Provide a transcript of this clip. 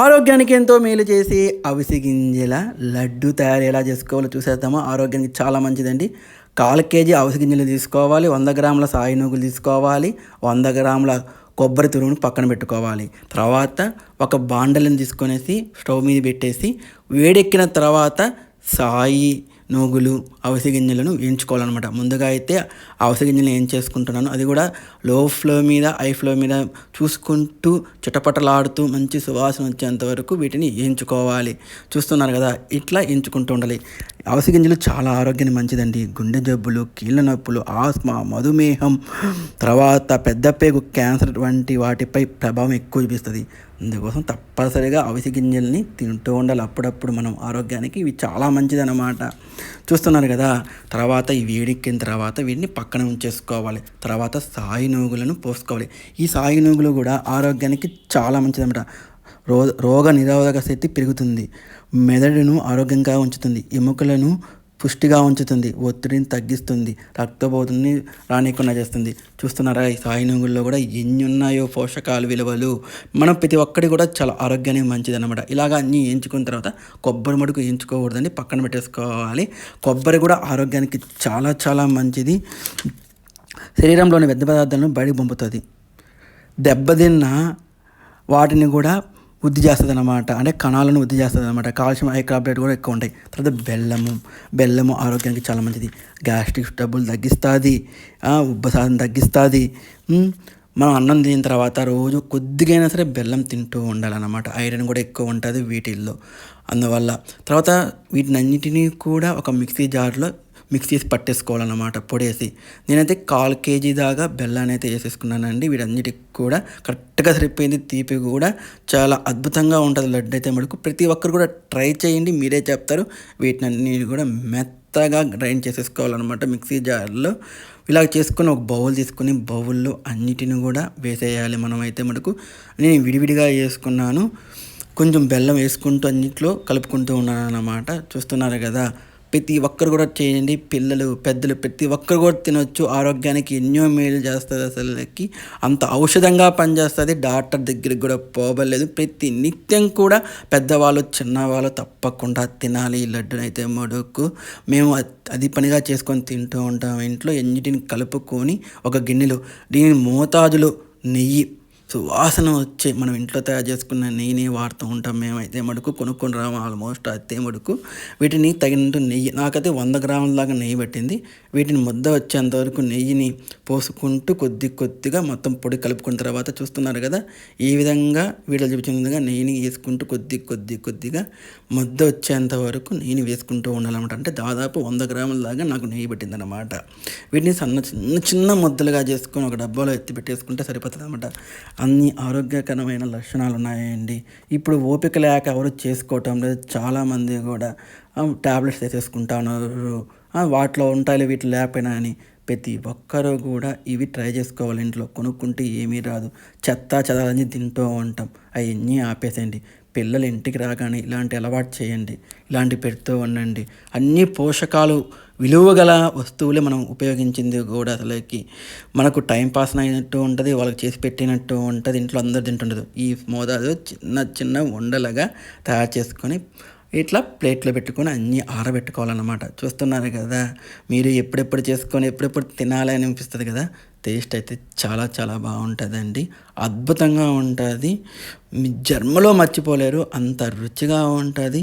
ఆరోగ్యానికి ఎంతో మేలు చేసి అవిసి గింజల లడ్డు తయారు ఎలా చేసుకోవాలో చూసేద్దామా. ఆరోగ్యానికి చాలా మంచిదండి. కాలు కేజీ అవిసి గింజలు తీసుకోవాలి. వంద గ్రాముల సాయి నూగులు తీసుకోవాలి. వంద గ్రాముల కొబ్బరి తురుమును పక్కన పెట్టుకోవాలి. తర్వాత ఒక బాండలను తీసుకొనేసి స్టవ్ మీద పెట్టేసి వేడెక్కిన తర్వాత సాయి నూగులు అవిసె గింజలను వేయించుకోవాలన్నమాట. ముందుగా అయితే అవిసె గింజలను ఏం చేసుకుంటున్నాను అది కూడా లో ఫ్లో మీద హై ఫ్లో మీద చూసుకుంటూ చిటపటలాడుతూ మంచి సువాసన వచ్చేంత వరకు వీటిని వేయించుకోవాలి. చూస్తున్నారు కదా ఇట్లా వేయించుకుంటూ ఉండాలి. అవిసె గింజలు చాలా ఆరోగ్యానికి మంచిదండి. గుండె జబ్బులు కీళ్ళ నొప్పులు ఆస్మా మధుమేహం తర్వాత పెద్ద పేగు క్యాన్సర్ వంటి వాటిపై ప్రభావం ఎక్కువ చూపిస్తుంది. అందుకోసం తప్పనిసరిగా అవిసె గింజల్ని తింటూ ఉండాలి. అప్పుడప్పుడు మనం ఆరోగ్యానికి ఇవి చాలా మంచిది అన్నమాట చూస్తున్నారు కదా తర్వాత ఈ వేడెక్కిన తర్వాత వీటిని పక్కన ఉంచేసుకోవాలి. తర్వాత సాయి నూగులను పోసుకోవాలి. ఈ సాయి నూగులు కూడా ఆరోగ్యానికి చాలా మంచిదన్నమాట. రో రోగ నిరోధక శక్తి పెరుగుతుంది. మెదడును ఆరోగ్యంగా ఉంచుతుంది. ఎముకలను పుష్టిగా ఉంచుతుంది ఒత్తిడిని తగ్గిస్తుంది రక్తపోతుని రానికుండా చేస్తుంది. చూస్తున్నారా ఈ సాయి కూడా ఎన్ని ఉన్నాయో పోషకాలు విలువలు. మనం ప్రతి ఒక్కటి కూడా చాలా ఆరోగ్యానికి మంచిది అనమాట ఇలాగ అన్నీ ఎంచుకున్న తర్వాత కొబ్బరి మడుకు ఎంచుకోకూడదండి పక్కన పెట్టేసుకోవాలి. కొబ్బరి కూడా ఆరోగ్యానికి చాలా చాలా మంచిది. శరీరంలోని వ్యర్థ పదార్థాలను బయటకు పంపుతుంది. దెబ్బతిన్న వాటిని కూడా వృద్ధి చేస్తుంది అనమాట అంటే కణాలను వృద్ధి చేస్తుంది అనమాట కాల్షియం హైకార్బోరేట్ కూడా ఎక్కువ ఉంటాయి. తర్వాత బెల్లము బెల్లము ఆరోగ్యానికి చాలా మంచిది. గ్యాస్ట్రిక్ డబ్బులు తగ్గిస్తుంది. ఉబ్బసాదం తగ్గిస్తుంది. మనం అన్నం తిన్న తర్వాత రోజు కొద్దిగా అయినా సరే బెల్లం తింటూ ఉండాలన్నమాట. ఐరన్ కూడా ఎక్కువ ఉంటుంది వీటిల్లో. అందువల్ల తర్వాత వీటినన్నిటినీ కూడా ఒక మిక్సీ జార్లో మిక్సీస్ పట్టేసుకోవాలన్నమాట పొడేసి. నేనైతే కాల్ కేజీ దాకా బెల్లాన్ని అయితే వేసేసుకున్నానండి. వీటన్నిటికి కూడా కరెక్ట్గా సరిపోయింది. తీపి కూడా చాలా అద్భుతంగా ఉంటుంది. లడ్డు అయితే మటుకు ప్రతి ఒక్కరు కూడా ట్రై చేయండి. మీరే చెప్తారు. వీటిని కూడా మెత్తగా గ్రైండ్ చేసేసుకోవాలన్నమాట మిక్సీ జార్లో. ఇలా చేసుకొని ఒక బౌల్ తీసుకొని బౌల్లో అన్నిటిని కూడా వేసేయాలి మనం అయితే మటుకు. నేను విడివిడిగా వేసుకున్నాను. కొంచెం బెల్లం వేసుకుంటూ అన్నిట్లో కలుపుకుంటూ ఉన్నాను అన్నమాట చూస్తున్నారు కదా. ప్రతి ఒక్కరు కూడా చేయండి. పిల్లలు పెద్దలు ప్రతి ఒక్కరు కూడా తినొచ్చు. ఆరోగ్యానికి ఎన్నో మేలు చేస్తుంది అసలుకి అంత ఔషధంగా పనిచేస్తుంది. డాక్టర్ దగ్గరికి కూడా పోవలేదు ప్రతి నిత్యం కూడా పెద్దవాళ్ళు చిన్నవాళ్ళు తప్పకుండా తినాలి. ఈ అయితే మడుకు మేము అది పనిగా చేసుకొని తింటూ ఉంటాం. ఇంట్లో ఎన్నిటిని కలుపుకొని ఒక గిన్నెలో దీని మోతాజులో నెయ్యి సువాసన వచ్చే మనం ఇంట్లో తయారు చేసుకున్న నెయ్యిని వాడుతూ ఉంటాం మేమైతే మడుకు కొనుక్కొని రాము ఆల్మోస్ట్ అయితే మడుకు. వీటిని తగినంత నెయ్యి నాకైతే వంద గ్రాముల దాకా నెయ్యి పెట్టింది. వీటిని ముద్ద వచ్చేంత వరకు నెయ్యిని పోసుకుంటూ కొద్ది కొద్దిగా మొత్తం పొడి కలుపుకున్న తర్వాత చూస్తున్నారు కదా ఈ విధంగా వీడియో చూపించిన విధంగా నెయ్యిని వేసుకుంటూ కొద్ది కొద్ది కొద్దిగా ముద్ద వచ్చేంత వరకు నెయ్యిని వేసుకుంటూ ఉండాలన్నమాట. అంటే దాదాపు వంద గ్రాముల దాకా నాకు నెయ్యి పెట్టింది అనమాట వీటిని సన్న చిన్న చిన్న ముద్దలుగా చేసుకొని ఒక డబ్బాలో ఎత్తి పెట్టేసుకుంటే సరిపోతుంది అనమాట అన్ని ఆరోగ్యకరమైన లక్షణాలు ఉన్నాయండి ఇప్పుడు ఓపిక లేక ఎవరు చేసుకోవటం లేదు. చాలామంది కూడా ట్యాబ్లెట్స్ వేసేసుకుంటా ఉన్నారు. వాటిలో ఉంటాయి వీటిలో లేకపోయినా అని ప్రతి ఒక్కరూ కూడా ఇవి ట్రై చేసుకోవాలి. ఇంట్లో కొనుక్కుంటే ఏమీ రాదు. చెత్త చెదాలని తింటూ ఉంటాం. అవన్నీ ఆపేసేయండి. పిల్లలు ఇంటికి రాగానే ఇలాంటి అలవాటు చేయండి. ఇలాంటి పెడుతూ ఉండండి. అన్ని పోషకాలు విలువ గల వస్తువులే మనం ఉపయోగించింది కూడా అసలుకి మనకు టైం పాస్ అయినట్టు ఉంటుంది వాళ్ళకి చేసి పెట్టినట్టు ఉంటుంది ఇంట్లో అందరు తింటుండదు. ఈ మోతాదు చిన్న చిన్న ఉండలుగా తయారు చేసుకొని ఇట్లా ప్లేట్లో పెట్టుకొని అన్నీ ఆరబెట్టుకోవాలన్నమాట. చూస్తున్నారు కదా మీరు ఎప్పుడెప్పుడు చేసుకొని ఎప్పుడెప్పుడు తినాలి అని అనిపిస్తుంది కదా టేస్ట్ అయితే చాలా చాలా బాగుంటుందండి. అద్భుతంగా ఉంటుంది. మీ జన్మలో మర్చిపోలేరు అంత రుచిగా ఉంటుంది.